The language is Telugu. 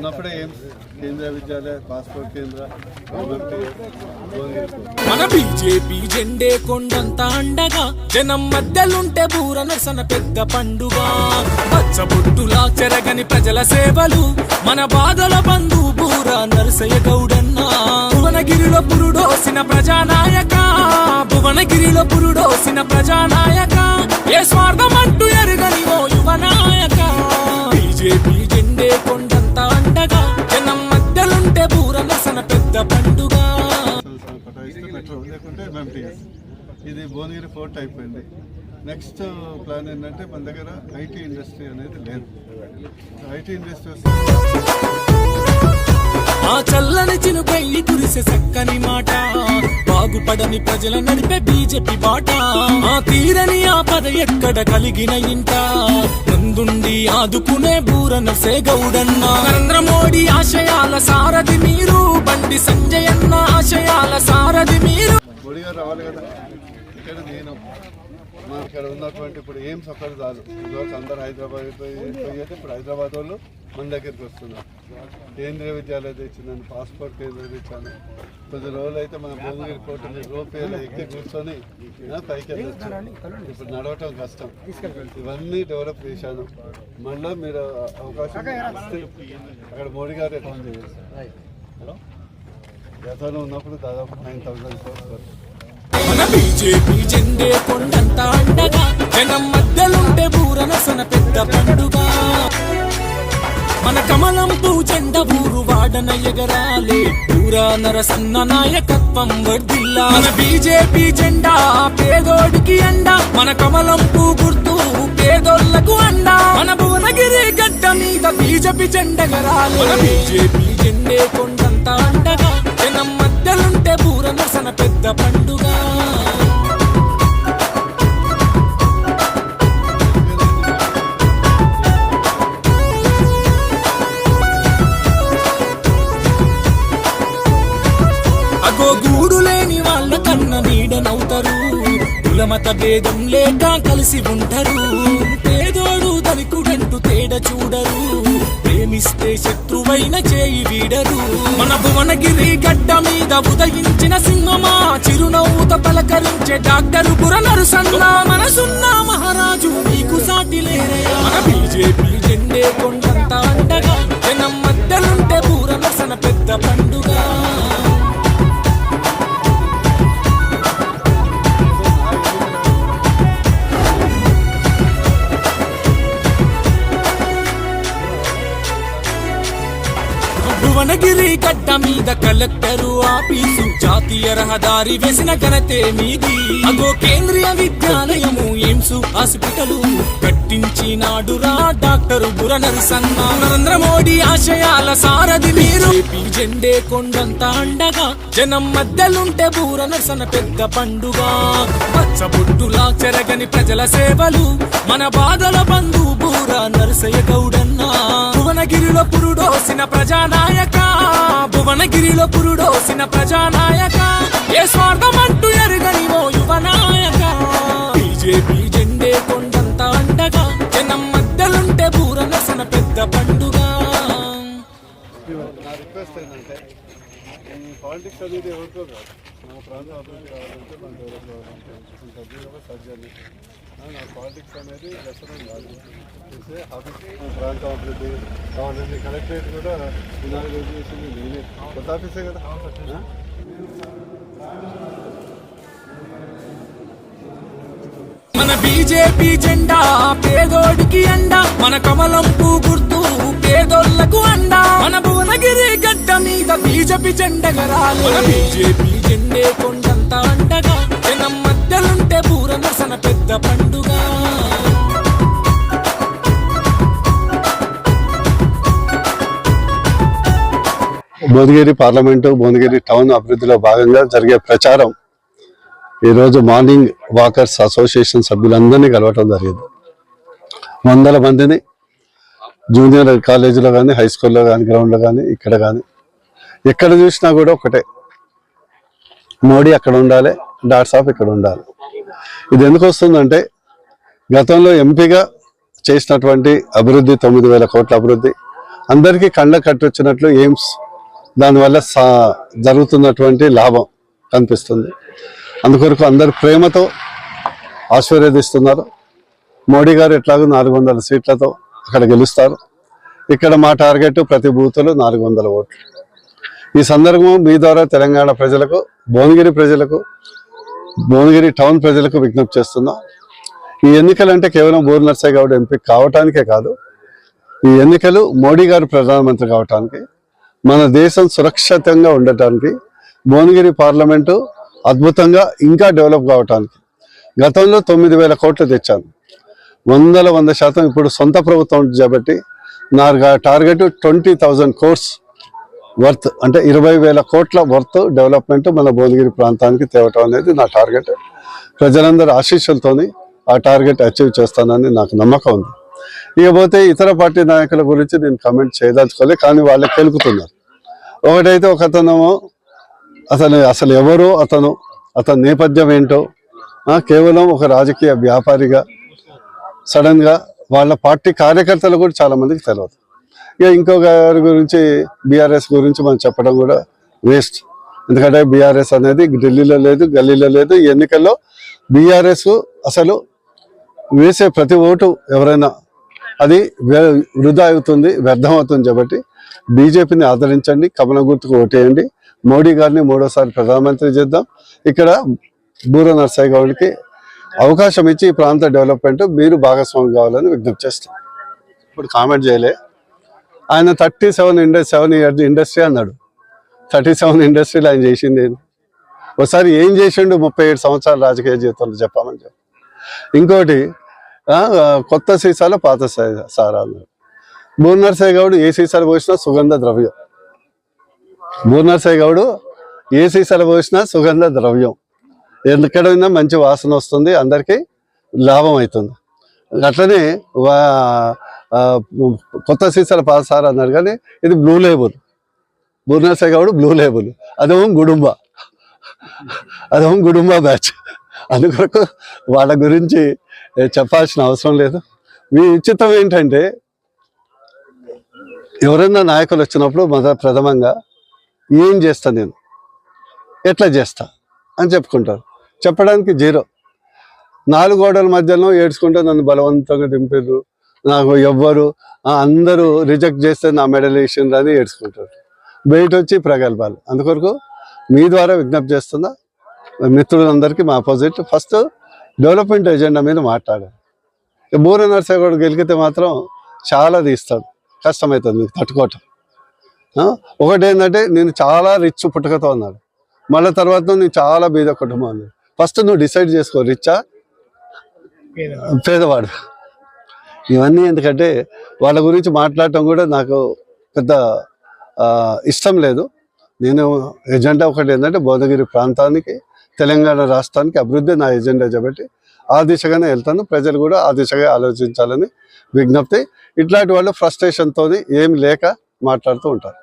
ఉన్నప్పుడే ఏం కేంద్ర విద్యాలయ పాస్పోర్ట్ కేంద్ర మన బీజేపీ జెండే కొండంత అండగా జనం మధ్యలుంటే బూర నరసన పెద్ద పండుగ. పచ్చబొట్టులా చెరగని ప్రజల సేవలు మన బాధల బంధు బూర నరసయ్య గౌడన్న. భువనగిరిలో పురుడోసిన ప్రజానాయక భువనగిరిలో పురుడోసిన ప్రజానాయక ఏ స్వార్థం అంటూ ఎరుగని ఓ యువనాయక. బీజేపీ ఇది భువనగిరి ఫోర్ట్ అయిపోయింది. నెక్స్ట్ ప్లాన్ ఏంటంటే మన దగ్గర ఐటీ ఇండస్ట్రీ అనేది లేదు. ఐటీ ఇండస్ట్రీ ఆ చల్లని చినుకై కురిసే చక్కని మాట. బాగుపడని ప్రజల నడిపే బీజేపీ బాట. ఆ తీరని ఆ పద ఎక్కడ కలిగిన ఇంట? ముందుండి ఆదుకునే బూరన గౌడన్న. నరేంద్ర మోడీ ఆశయాల సారథి మీరు బండి సంజయ్ అన్న ఆశయాల సారథి మీరు. మోడీ గారు రావాలి కదా. ఇక్కడ నేను మా ఇక్కడ ఉన్నటువంటి ఇప్పుడు ఎయిమ్స్ ఒక్కటి చాలు ఇదివరకు అందరు హైదరాబాద్ పోయి పోయేది ఇప్పుడు హైదరాబాద్ వాళ్ళు మన దగ్గరికి వస్తున్నారు. కేంద్రీయ విద్యాలయం తెచ్చిందని పాస్పోర్ట్ కేంద్రం తెచ్చాను. కొద్ది రోజులు అయితే మన భువనగిరి కోర్టు రూపాయలు ఎక్కి కూర్చొని పైకి వెళ్ళొచ్చు. ఇప్పుడు నడవటం కష్టం. ఇవన్నీ డెవలప్ చేశాను. మళ్ళీ మీరు అవకాశం అక్కడ మోడీ గారు హలో గతంలో ఉన్నప్పుడు దాదాపు నైన్ థౌసండ్ మన బీజేపీ జెండే కొండంత అండగా జనం మధ్యలుంటే బూరనసన పెద్ద పండుగ. మన కమలం పూ జెండ ఊరు వాడన ఎగరాలే ఊరా నరసన్న నాయకత్వం వర్దిల్లా మన బీజేపీ జెండా పేదోడికి అండ మన కమలం పూ గుర్తు పేదోళ్ళకు అండ. మన భువనగిరి గడ్డ మీద బీజేపీ జెండగరాలే మన బీజేపీ జెండే కొండంత అండగా జనం మధ్యలుంటే బూరనసన పెద్ద పండుగ. భేదం లేక కలిసి ఉంటారు పేదోడు ధనికుడంటూ తేడ చూడరు. ప్రేమిస్తే శత్రువైన చేయి వీడరు. మన భువనగిరి గడ్డ మీద ఉదయించిన సింహమా. చిరునవ్వుత పలకరించే డాక్టరు బుర నరుసన్న మనసున్నా మహా భువనగిరి గడ్డ మీద కలెక్టరు ఆఫీసు జాతీయ రహదారి వేసిన ఘనతే మీది. అగో కేంద్రీయ విద్యాలయము ఎయిమ్స్ హాస్పిటల్ కట్టించినాడు రా డాక్టర్ బుర నరసన్న. నరేంద్ర మోడీ ఆశయాల సారథి మీరు. జెండే కొండంత అండగా జనం మధ్యలుంటే బూర నరసన పెద్ద పండుగ. పచ్చబొట్టులా చెరగని ప్రజల సేవలు మన బాధల బంధు బూర నరసయ్య గౌడ. భువనగిరిలో పురుడోసిన ప్రజానాయక భువనగిరిలో పురుడోసిన ప్రజానాయక. పాలిటిక్స్ అనేది ఎవరికో కాదు. మన ప్రాంతం అభివృద్ధి కావాలంటే మన డెవలప్ కావాలంటే అభివృద్ధి సర్జరీ నా పాలిటిక్స్ అనేది వ్యసనం కాదు. చూస్తే మన ప్రాంతం అభివృద్ధి కావాలంటే కలెక్టరేట్ కూడా ఇనాగ్రేట్ చేసింది నేనే. కొత్త ఆఫీసే కదా. ఆ? మన బీజేపీ జెండా పేదోడికి అండ. మన కమలం పూ గుర్తు పేదోళ్ళకు అండ. మన బీజేపీ జెండగరాలి బీజేపీ జెండే. కొండంత అండగా. జనం మధ్యలుంటే బూర పెద్ద పండుగ. భువనగిరి పార్లమెంటు భువనగిరి టౌన్ అభివృద్ధిలో భాగంగా జరిగే ప్రచారం. ఈరోజు మార్నింగ్ వాకర్స్ అసోసియేషన్ సభ్యులందరినీ కలవటం జరిగింది. వందల మందిని జూనియర్ కాలేజీలో కానీ హై స్కూల్లో కానీ గ్రౌండ్లో కానీ ఇక్కడ కానీ ఎక్కడ చూసినా కూడా ఒకటే. మోడీ అక్కడ ఉండాలి డాట్స్ ఆఫ్ ఇక్కడ ఉండాలి. ఇది ఎందుకు వస్తుందంటే గతంలో ఎంపీగా చేసినటువంటి అభివృద్ధి తొమ్మిది వేల కోట్ల అభివృద్ధి అందరికీ కళ్ళ కట్టొచ్చినట్లు ఎయిమ్స్ దానివల్ల సా జరుగుతున్నటువంటి లాభం కనిపిస్తుంది. అందుకొరకు అందరు ప్రేమతో ఆశీర్వదిస్తున్నారు. మోడీ గారు ఎట్లాగో నాలుగు వందల సీట్లతో అక్కడ గెలుస్తారు. ఇక్కడ మా టార్గెట్ ప్రతి బూతులు నాలుగు వందల ఓట్లు. ఈ సందర్భం మీ ద్వారా తెలంగాణ ప్రజలకు భువనగిరి ప్రజలకు భువనగిరి టౌన్ ప్రజలకు విజ్ఞప్తి చేస్తున్నాం. ఈ ఎన్నికలంటే కేవలం బోర్ నర్సయ్య గౌడ్ ఎంపీ కావటానికే కాదు ఈ ఎన్నికలు మోడీ గారు ప్రధానమంత్రి కావటానికి మన దేశం సురక్షితంగా ఉండటానికి భువనగిరి పార్లమెంటు అద్భుతంగా ఇంకా డెవలప్ కావటానికి గతంలో తొమ్మిది వేల కోట్లు తెచ్చాను వందల వంద శాతం ఇప్పుడు సొంత ప్రభుత్వం చేపట్టి నా target twenty thousand crores worth అంటే ఇరవై వేల కోట్ల వర్త్ డెవలప్మెంట్ మన భువనగిరి ప్రాంతానికి తేవటం అనేది నా టార్గెట్. ప్రజలందరి ఆశీస్సులతోని ఆ టార్గెట్ అచీవ్ చేస్తానని నాకు నమ్మకం ఉంది. ఇకపోతే ఇతర పార్టీ నాయకుల గురించి నేను కమెంట్ చేయదలుచుకోలే కానీ వాళ్ళే కెలుకుతున్నారు. ఒకటైతే ఒక అతనేమో అతను అసలు ఎవరు అతను అతని నేపథ్యం ఏంటో కేవలం ఒక రాజకీయ వ్యాపారిగా సడన్గా వాళ్ళ పార్టీ కార్యకర్తలు కూడా చాలామందికి తెలియదు ఇక ఇంకో గారి గురించి బీఆర్ఎస్ గురించి మనం చెప్పడం కూడా వేస్ట్ ఎందుకంటే బీఆర్ఎస్ అనేది ఢిల్లీలో లేదు గల్లీలో లేదు ఈ ఎన్నికల్లో బీఆర్ఎస్ అసలు వేసే ప్రతి ఓటు ఎవరైనా అది వృధా అవుతుంది వ్యర్థం అవుతుంది కాబట్టి బీజేపీని ఆదరించండి కమల గుర్తుకు ఓటేయండి. మోడీ గారిని మూడోసారి ప్రధానమంత్రి చేద్దాం. ఇక్కడ బూర నర్సయ్య గౌడ్కి అవకాశం ఇచ్చి ఈ ప్రాంత డెవలప్మెంట్ మీరు భాగస్వామి కావాలని విజ్ఞప్తి చేస్తాం. ఇప్పుడు కామెంట్ చేయలే. ఆయన thirty seven industry seven years industry అన్నాడు. థర్టీ సెవెన్ ఇండస్ట్రీలో ఆయన చేసింది ఒకసారి ఏం చేసిండు ముప్పై ఏడు సంవత్సరాలు రాజకీయ జీవితంలో చెప్పామని చెప్పి. ఇంకోటి కొత్త సీసాలు పాత సారా అన్నాడు. బూర్నర్సయ్య గౌడ్ ఏ సీసాలు పోసినా సుగంధ ద్రవ్యం. బూర్నర్సయ్య గౌడు ఏ సీసాలు పోసినా సుగంధ ద్రవ్యం. ఎక్కడైనా మంచి వాసన వస్తుంది అందరికీ లాభం అవుతుంది. అట్లనే వా- కొత్త సీసాల సార్ అన్నారు కానీ ఇది blue label Boora Narsaiah Goud blue label అదేమో గుడుంబ. అదేమో గుడుంబ బ్యాచ్ అందుకొరకు వాళ్ళ గురించి చెప్పాల్సిన అవసరం లేదు. మీ ఉచితం ఏంటంటే ఎవరైనా నాయకులు వచ్చినప్పుడు మొదట ప్రథమంగా ఏం చేస్తా నేను? ఎట్లా చేస్తా? అని చెప్పుకుంటారు. చెప్పడానికి జీరో. నాలుగు గోడల మధ్యలో ఏడ్చుకుంటే నన్ను బలవంతంగా దింపారు నాకు ఎవ్వరు అందరూ రిజెక్ట్ చేస్తే నా మెడల్ వేసిండ్రు అని ఏడ్చుకుంటారు. బయట వచ్చి ప్రగల్భాలు. అందుకొరకు మీ ద్వారా విజ్ఞప్తి చేస్తున్నా మిత్రులందరికీ మా అపోజిట్ ఫస్ట్ డెవలప్మెంట్ ఎజెండా మీద మాట్లాడాలి. ఇక బూర నర్సయ్య కూడా గెలికితే మాత్రం చాలా తీస్తాడు. కష్టమవుతుంది మీకు తట్టుకోవటం? ఒకటి ఏంటంటే నేను చాలా రిచ్ పుట్టుకతో ఉన్నాడు మళ్ళీ తర్వాత నేను చాలా బీద కుటుంబం అన్నాడు ఫస్ట్ నువ్వు డిసైడ్ చేసుకో రిచ్చా పేదవాడు. ఇవన్నీ ఎందుకంటే వాళ్ళ గురించి మాట్లాడటం కూడా నాకు పెద్ద ఇష్టం లేదు. నేను ఎజెండా ఒకటి ఏంటంటే భువనగిరి ప్రాంతానికి తెలంగాణ రాష్ట్రానికి అభివృద్ధి నా ఎజెండా కాబట్టి ఆ దిశగానే వెళ్తాను. ప్రజలు కూడా ఆ దిశగా ఆలోచించాలని విజ్ఞప్తి. ఇట్లాంటి వాళ్ళు ఫ్రస్ట్రేషన్తో ఏం లేక మాట్లాడుతూ ఉంటారు.